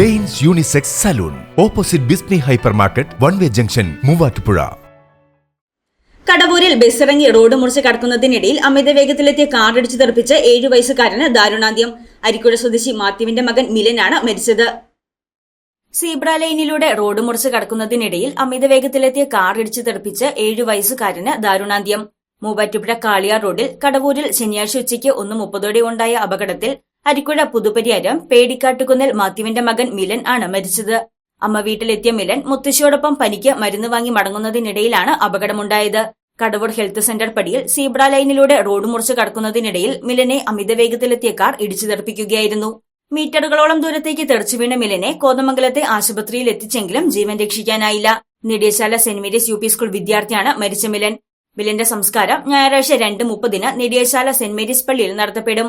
Danes unisex salon. Opposite ബിസ്നി hypermarket one way junction Muvattupuzha. കടവൂരിൽ ബസ്സിറങ്ങി road മുറിച്ച് കടക്കുന്നതിനിടയിൽ അമിത വേഗത്തിലെത്തിയ car തെറിപ്പിച്ച ഏഴു വയസ്സുകാരന് ദാരുണാന്ത്യം. അരിക്കുഴ സ്വദേശി മാത്യുവിന്റെ മകൻ മിലനാണ് മരിച്ചത്. സീബ്ര ലൈനിലൂടെ റോഡ് മുറിച്ച് കടക്കുന്നതിനിടയിൽ അമിത വേഗത്തിലെത്തിയ കാർ തെറിപ്പിച്ച തെറിപ്പിച്ച് ഏഴു വയസ്സുകാരന് ദാരുണാന്ത്യം. മൂവാറ്റുപുഴ കാളിയാർ റോഡിൽ കടവൂരിൽ ശനിയാഴ്ച ഉച്ചയ്ക്ക് ഒന്ന് മുപ്പതോടെ ഉണ്ടായ അപകടത്തിൽ അരിക്കുഴ പുതുപരിയാരം പേടിക്കാട്ടുകുന്നൽ മാത്യുവിന്റെ മകൻ മിലൻ ആണ് മരിച്ചത്. അമ്മ വീട്ടിലെത്തിയ മിലൻ മുത്തശ്ശിയോടൊപ്പം പനിക്ക് മരുന്ന് വാങ്ങി മടങ്ങുന്നതിനിടയിലാണ് അപകടമുണ്ടായത്. കടവൂർ ഹെൽത്ത് സെന്റർ പടിയിൽ സീബ്ര ലൈനിലൂടെ റോഡ് മുറിച്ച് കടക്കുന്നതിനിടയിൽ മിലനെ അമിത വേഗത്തിലെത്തിയ കാർ ഇടിച്ചു തെറിപ്പിക്കുകയായിരുന്നു. മീറ്ററുകളോളം ദൂരത്തേക്ക് തെറിച്ചു വീണ മിലനെ കോതമംഗലത്തെ ആശുപത്രിയിൽ എത്തിച്ചെങ്കിലും ജീവൻ രക്ഷിക്കാനായില്ല. Nediyasala Saint Mary's U P school വിദ്യാർത്ഥിയാണ് മരിച്ച മിലൻ. മിലന്റെ സംസ്കാരം ഞായറാഴ്ച രണ്ട് മുപ്പതിന് നെടിയശാല സെന്റ് മേരീസ് പള്ളിയിൽ നടത്തപ്പെടും.